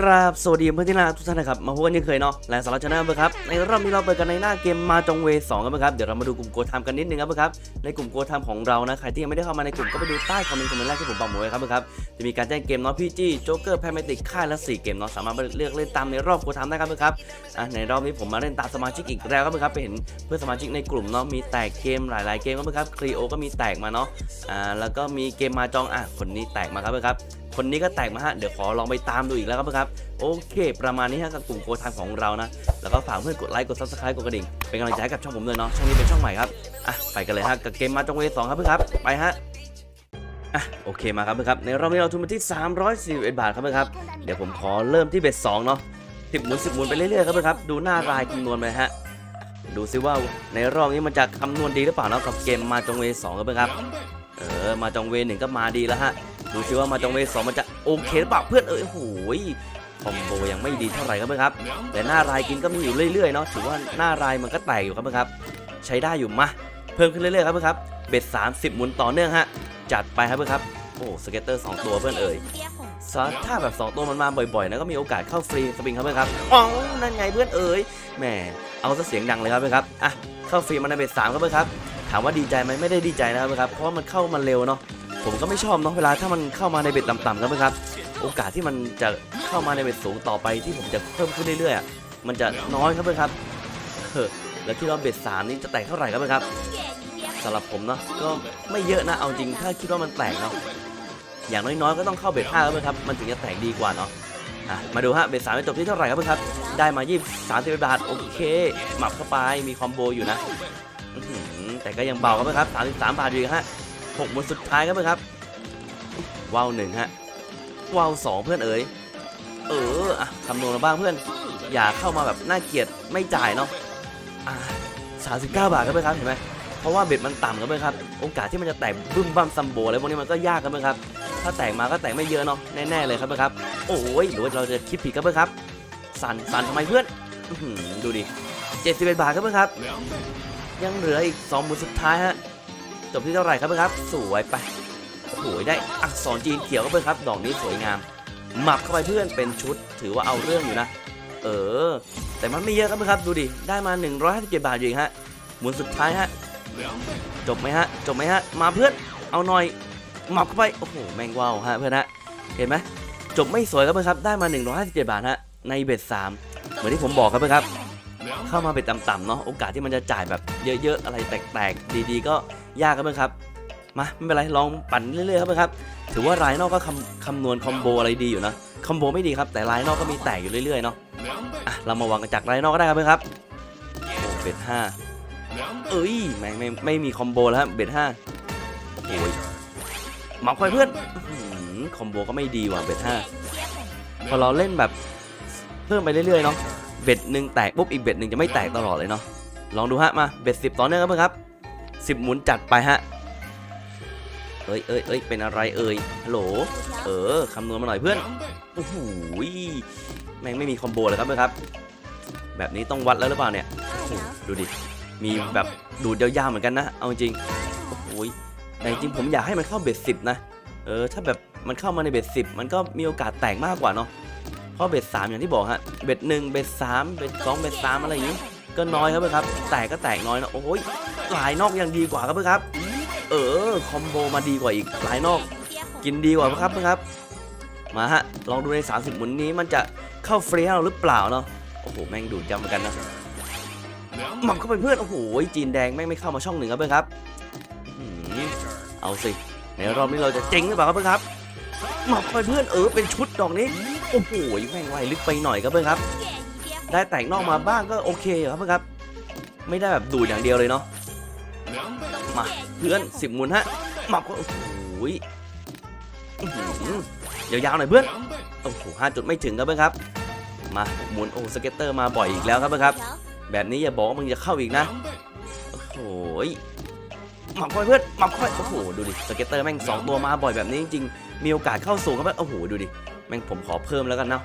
กราบสวัสดีเพื่อนที่น่ารักทุกท่านนะครับมาพบกันยังเคยเนาะและสำหรับชาแนลครับในรอบนี้เราเปิดกันในหน้าเกมมาจงเวสองกันนะครับเดี๋ยวเรามาดูกลุ่มโกทามกันนิดนึงครับครับในกลุ่มโกทามของเรานะใครที่ยังไม่ได้เข้ามาในกลุ่มก็ไปดูใต้คอมเมนต์คอมเมนต์แรกที่ผมบอกไว้ครับครับจะมีการแจ้งเกมเนาะพีจีโจ๊กเกอร์แพมติกค่ายละสี่เกมเนาะสามารถเลือกเล่นตามในรอบโกทามได้ครับครับในรอบนี้ผมมาเล่นตามสมาชิกอีกแล้วครับครับไปเห็นเพื่อนสมาชิกในกลุ่มเนาะมีแตกเกมหลาย ๆ เกมครับครับครีโอก็มีแตกมาเนาะอ่าแล้วก็มีเกมมาจองอะคนนี้แตกมาครับครับ คนนี้ก็แตกมาฮะ เดี๋ยวขอลองไปตามดูอีกแล้วครับครับโอเค ประมาณนี้ฮะกับกลุ่มโคทางของเรานะ แล้วก็ฝากเพื่อนกดไลค์กดซับสไครต์กดกระดิ่ง เป็นกำลังใจให้กับช่องผมด้วยเนาะช่องนี้เป็นช่องใหม่ครับอะไปกันเลยฮะกับเกมมาจงเวสองครับเพื่อนครับไปฮะอะโอเคมาครับเพื่อนครับในรอบนี้เราทุนมาที่ 341 บาทครับเพื่อนครับเดี๋ยวผมขอเริ่มที่เบ็ดสองเนาะสิบหมุนสิบหมุนไปเรื่อยๆครับเพื่อนครับดูหน้ารายคำนวณไปฮะดูซิว่าในรอบนี้มันจะคำนวณดีหรือเปล่าเนาะกับเกมมาจงเวสองครับเพื่อนครับเออมาจงเวหนึ่งก็มาดีแล้วฮะ ดูซิว่ามาจงเวสองมันจะโอเคหรือเปล่าเพื่อนเอ้ยโหยคอมโบยังไม่ดีเท่าไหร่ครับเพื่อนครับ แต่หน้ารายกินก็มีอยู่เรื่อยๆเนาะถือว่าหน้ารายมันก็แตกอยู่ครับเพื่อนครับ ใช้ได้อยู่มาเพิ่มขึ้นเรื่อยๆครับเพื่อนครับเบ็ด30 หมุนต่อเนื่องฮะจัดไปครับเพื่อนครับโอ้สเก็ตเตอร์2ตัวเพื่อนเอ่ยถ้าแบบ 2 ตัวมันมาบ่อยๆนะก็มีโอกาสเข้าฟรีสปริงครับเพื่อนครับอ๋อนั่นไงเพื่อนเอ่ยแหมเอาซะเสียงดังเลยครับเพื่อนครับอะเข้าฟรีมาในเบ็ดสามครับเพื่อนครับถามว่าดีใจไหมไม่ได้ดีใจนะครับเพื่อนครับเพราะมันเข้ามาเร็วเนาะ ผมก็ไม่ชอบเนาะเวลาถ้ามันเข้ามาในเบ็ดต่ำๆครับเพื่อนครับ โอกาสที่มันจะเข้ามาในเบ็ดสูงต่อไปที่ผมจะเพิ่มขึ้นเรื่อยๆมันจะน้อยครับเพื่อนครับเฮ้อแล้วที่เราเบ็ดสามนี่จะแตกเท่าไหร่ครับเพื่อนครับสำหรับผมเนาะก็ไม่เยอะนะเอาจริงถ้าคิดว่ามันแตกเนาะอย่างน้อยๆก็ต้องเข้าเบ็ดห้าครับเพื่อนครับมันถึงจะแตกดีกว่าเนาะมาดูฮะเบ็ดสามจบที่เท่าไหร่ครับเพื่อนครับ ได้มา20 30บาทโอเคหมับเข้าไปมีคอมโบอยู่นะแต่ก็ยังเบาครับเพื่อนครับ33บาทอยู่ฮะ หกหมุนสุดท้ายครับเพื่อนครับว้าวหนึ่งฮะว้าวสองเพื่อนเอ๋ยเอออะคำนวณมาบ้างเพื่อน อย่าเข้ามาแบบน่าเกลียดไม่จ่ายเนาะอ่าสามสิบเก้าบาทครับเพื่อนครับเห็นไหมเพราะว่าเบ็ดมันต่ำครับเพื่อนครับ โอกาสที่มันจะแตกบึ้มบั้มซัมโบอะไรพวกนี้มันก็ยากครับเพื่อนครับ ถ้าแตกมาก็แตกไม่เยอะเนาะแน่ๆเลยครับเพื่อนครับ โอ้ยหรือว่าเราจะคิดผิดครับเพื่อนครับสั่นสั่นทำไมเพื่อนดูดิเจ็ดสิบเอ็ดบาทครับเพื่อนครับ ยังเหลืออีกสองหมุนสุดท้ายฮะ จบที่เท่าไหร่ครับเพื่อนครับ สวยไปโอ้โหได้อักษรจีนเขียวเข้าไปครับ ดอกนี้สวยงาม หมับเข้าไปเพื่อนเป็นชุด ถือว่าเอาเรื่องอยู่นะ เออ แต่มันไม่เยอะครับเพื่อนครับ ดูดิ ได้มา 157 บาทอยู่เองฮะ หมุนสุดท้ายฮะ จบไหมฮะ จบไหมฮะ มาเพื่อน เอาหน่อย หมับเข้าไป โอ้โห แมงว่าวฮะเพื่อนฮะ เห็นไหมจบไม่สวยครับเพื่อนครับ ได้มา 157 บาทฮะ ในเบ็ด3เหมือนที่ผมบอกครับเพื่อนครับ เข้ามาเบ็ดต่ำๆเนาะ โอกาสที่มันจะจ่ายแบบเยอะๆ อะไรแตกๆ ดีๆ ก็ ยากครับเพื่อนครับมาไม่เป็นไรลองปั่นเรื่อยๆครับเพื่อนครับ ถือว่ารายนอกก็คำคำนวณคอมโบอะไรดีอยู่นะคอมโบไม่ดีครับแต่รายนอกก็มีแตกอยู่เรื่อยๆเนาะอะเรามาวางกันจากรายนอกก็ได้ครับเพื่อนครับเบ็ดห้าเอ้ยแม่ไม่ไม่มีคอมโบแล้วครับเบ็ดห้าโอ้ยหมักไฟเพื่อนอคอมโบก็ไม่ดีว่ะเบ็ดห้าพอเราเล่นแบบเพิ่มไปเรื่อยๆเนาะเบ็ดหนึ่งแตกปุ๊บอีกเบ็ดหนึ่งจะไม่แตกตลอดเลยเนาะลองดูฮะมาเบ็ดสิบต่อเนื่องครับเพื่อนครับ สิบหมุนจัดไปฮะ เอ้ยเอ้ยเอ้ยเป็นอะไรเอ่ยฮัลโหล เออคำนวณมาหน่อยเพื่อน โอ้โหแม่งไม่มีคอมโบเลยครับเพื่อนครับ แบบนี้ต้องวัดแล้วหรือเปล่าเนี่ย ดูดิ มีแบบดูดยาวๆเหมือนกันนะ เอาจริง โอ้โหยแต่จริงผมอยากให้มันเข้าเบ็ดสิบนะ เออ ถ้าแบบมันเข้ามาในเบ็ดสิบมันก็มีโอกาสแตกมากกว่าเนาะ เพราะเบ็ดสามอย่างที่บอกฮะ เบ็ดหนึ่งเบ็ดสามเบ็ดสองเบ็ดสามอะไรอย่างงี้ ก็น้อยครับเพื่อนครับ แตกก็แตกน้อยนะ โอ้ย หลายนอกยังดีกว่าครับเพื่อนครับ เออคอมโบมาดีกว่าอีกหลายนอก กินดีกว่าครับเพื่อนครับ มาฮะลองดูใน 30 หมุนนี้มันจะเข้าฟรีให้เราหรือเปล่าเนาะโอ้โหแม่งดูดจำเหมือนกันนะหม่ำเข้าไปเพื่อนโอ้โหจีนแดงแม่งไม่เข้ามาช่องหนึ่งครับเพื่อนครับอื้อหือเอาสิในรอบนี้เราจะเจ๊งหรือเปล่าครับเพื่อนครับหม่ำเข้าไปเพื่อนเออเป็นชุดดอกนี้โอ้โหแม่งไวลึกไปหน่อยครับเพื่อนครับ ได้แตกนอกมาบ้างก็โอเคอยู่ครับเพื่อนครับ ไม่ได้แบบดูดอย่างเดียวเลยเนาะ มาเพื่อนสิบหมุนฮะหมับก็โอ้โหยยาวๆหน่อยเพื่อนโอ้โหห้าจุดไม่ถึงครับเพื่อนครับ มาหมุนโอ้สเก็ตเตอร์มาบ่อยอีกแล้วครับเพื่อนครับ แบบนี้อย่าบอกว่ามึงจะเข้าอีกนะโอ้โหยหมับค่อยเพื่อนหมับค่อยโอ้โหดูดิสเก็ตเตอร์แม่งสองตัวมาบ่อยแบบนี้จริงๆมีโอกาสเข้าสูงครับเพื่อนโอ้โหดูดิแม่งผมขอเพิ่มแล้วกันเนาะ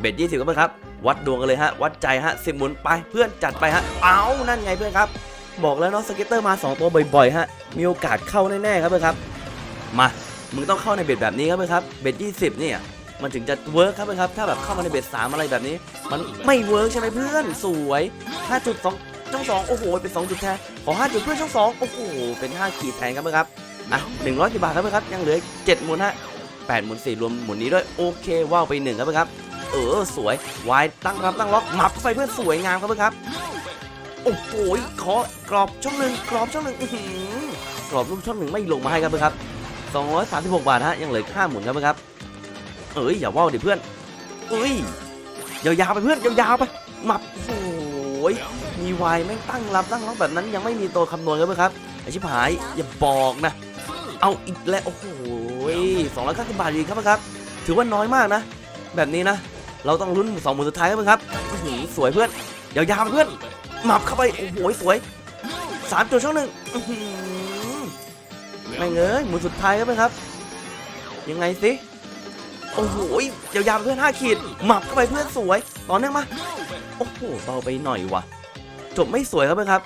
เบ็ดยี่สิบครับเพื่อนครับ วัดดวงกันเลยฮะ วัดใจฮะสิบหมุนไปเพื่อนจัดไปฮะ เอานั่นไงเพื่อนครับ บอกแล้วเนาะสเก็ตเตอร์มา 2 ตัวบ่อยๆฮะมีโอกาสเข้าแน่ๆครับเพื่อนครับมามึงต้องเข้าในเบ็ดแบบนี้ครับเพื่อนครับเบ็ด20 เนี่ยมันถึงจะเวิร์กครับเพื่อนครับถ้าแบบเข้ามาในเบสสามอะไรแบบนี้ มันไม่เวิร์กใช่ไหมเพื่อนสวย5.2ช่องสองโอ้โหเป็น2จุดแทนขอ5จุดเพื่อนช่องสองโอ้โหเป็น 5 ขีดแทนครับเพื่อนครับอะ100กี่บาทครับเพื่อนครับยังเหลือ7หมุนฮะ8หมุน4รวมหมุนนี้ด้วยโอเคว้าวไปหนึ่งครับเพื่อนครับเออสวยวายตั้งรับตั้งล็อกหมับเข้าไปเพื่อนสวยงามครับเพื่อนครับ โอ้โหขอกรอบช่องหนึ่งกรอบช่องหนึ่งกรอบรูปช่องหนึ่งไม่ลงมาให้ครับเพื่อนครับ 236 บาทฮะยังเหลือค่าหมุนครับเพื่อนครับเอ้ยอย่าว่าวดิเพื่อนเอ้ยยาวๆไปเพื่อนยาวๆไปหมับโอ้โหมีวายแม่งตั้งรับตั้งล็อกแบบนั้นยังไม่มีตัวคำนวณครับเพื่อนครับไอชิบหายอย่าบอกนะ เอาอีกแล้วโอ้โห290บาทอยู่ดีครับเพื่อนครับ ถือว่าน้อยมากนะ แบบนี้นะ เราต้องลุ้นสองหมุนสุดท้ายครับเพื่อนครับสวยเพื่อนยาวๆเพื่อน หมับเข้าไป โอ้โหสวยสามจุดช่องหนึ่งอื้อหือไม่งเงยหมุนสุดท้ายครับเพื่อนครับ ยังไงสิโอ้โหยาวๆเพื่อนห้าขีดหมับเข้าไปเพื่อนสวย ต่อเนื่องมา โอ้โหเบาไปหน่อยวะจบไม่สวยครับเพื่อนครับ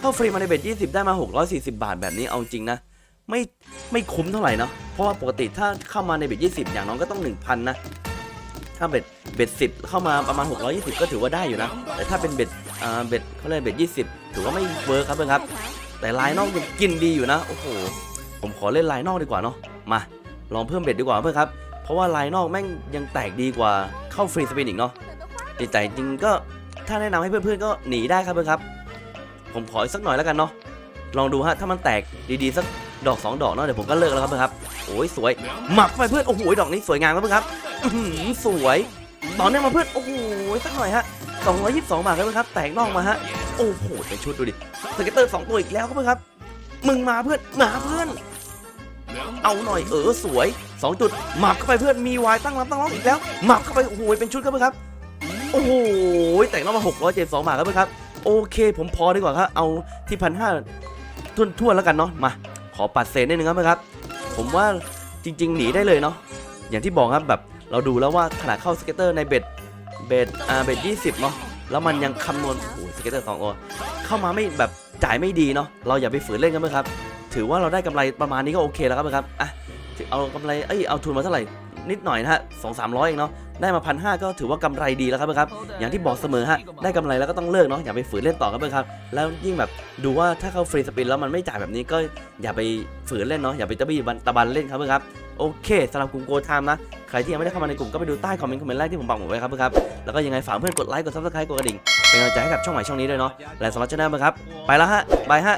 เข้าฟรีมาในเบ็ด20ได้มา640บาทแบบนี้เอาจริงนะ ไม่ไม่คุ้มเท่าไหร่เนาะเพราะว่าปกติถ้าเข้ามาในเบ็ด20อย่างน้องก็ต้อง1,000นนะถ้าเบ็ดเบ็ด10เข้ามาประมาณ 620 ก็ถือว่าได้อยู่นะ แต่ถ้าเป็นเบ็ด เบ็ดเขาเรียกเบ็ด20ถือว่าไม่เวิร์คครับเพื่อนครับ แต่ลายนอกยังกินดีอยู่นะ โอ้โห ผมขอเล่นลายนอกดีกว่าเนาะ มา ลองเพิ่มเบ็ดดีกว่าเพื่อนครับ เพราะว่าลายนอกแม่งยังแตกดีกว่าเข้าฟรีสปินอีกเนาะ แต่จริงก็ถ้าแนะนำให้เพื่อนๆก็หนีได้ครับเพื่อนครับ ผมขออีกสักหน่อยแล้วกันเนาะ ลองดูฮะ ถ้ามันแตกดีๆสักดอกสองดอกเนาะเดี๋ยวผมก็เลิกแล้วครับเพื่อนครับ โอ้ยสวย หมักไปเพื่อน โอ้โหดอกนี้สวยงามครับเพื่อนครับอื้อหือสวย ตอเนื่องมาเพื่อน โอ้โหสักหน่อยฮะ 222 บาทครับเพื่อนครับ แตกนอกมาฮะ โอ้โหเป็นชุดดูดิสเก็ตเตอร์สองตัวอีกแล้วครับเพื่อนครับ มึงมาเพื่อน มาเพื่อน เอาหน่อยเออสวยสองจุด หมับเข้าไปเพื่อน มีวายตั้งรับตั้งล็อกอีกแล้ว หมับเข้าไป โอ้โห เป็นชุดครับเพื่อนครับ โอ้โห แต่งนอกมาหกร้อยเจ็ดสองบาทครับเพื่อนครับ โอเค ผมพอดีกว่าครับ เอาที่พันห้าทุ่นทั่วแล้วกันเนาะ มา ขอปัดเศษนิดนึงครับเพื่อนครับ ผมว่าจริง ๆ หนีได้เลยเนาะ อย่างที่บอกครับแบบเราดูแล้วว่าขนาดเข้าสเก็ตเตอร์ในเบ็ด เบ็ดอ่าเบ็ดยี่สิบเนาะแล้วมันยังคำนวณโอ้โหสเก็ตเตอร์สองตัวเข้ามาไม่แบบจ่ายไม่ดีเนาะเราอย่าไปฝืนเล่นกันเพื่อนครับ ถือว่าเราได้กำไรประมาณนี้ก็โอเคแล้วครับเพื่อนครับอะเอากำไรเอ้ยเอาทุนมาเท่าไหร่นิดหน่อยนะฮะสองสามร้อยเองเนาะได้มาพันห้าก็ถือว่ากำไรดีแล้วครับเพื่อนครับ อย่างที่บอกเสมอฮะได้กำไรแล้วก็ต้องเลิกเนาะอย่าไปฝืนเล่นต่อครับครับ แล้วยิ่งแบบดูว่าถ้าเขาฟรีสปินแล้วมันไม่จ่ายแบบนี้ก็อย่าไปฝืนเล่นเนาะอย่าไปตะบี้ตะบันเล่นครับเพื่อนครับโอเคสำหรับกลุ่มโกไทม์นะ ใครที่ยังไม่ได้เข้ามาในกลุ่มก็ไปดูใต้คอมเมนต์คอมเมนต์แรกที่ผมปักหมุดไว้ครับเพื่อนครับ แล้วก็ยังไงฝากเพื่อนกดไลค์กดซับสไครต์กดกระดิ่งเป็นกำลังใจให้กับช่องใหม่ช่องนี้ด้วยเนาะและสำหรับช่องหน้าเพื่อนครับไปแล้วฮะบายฮะ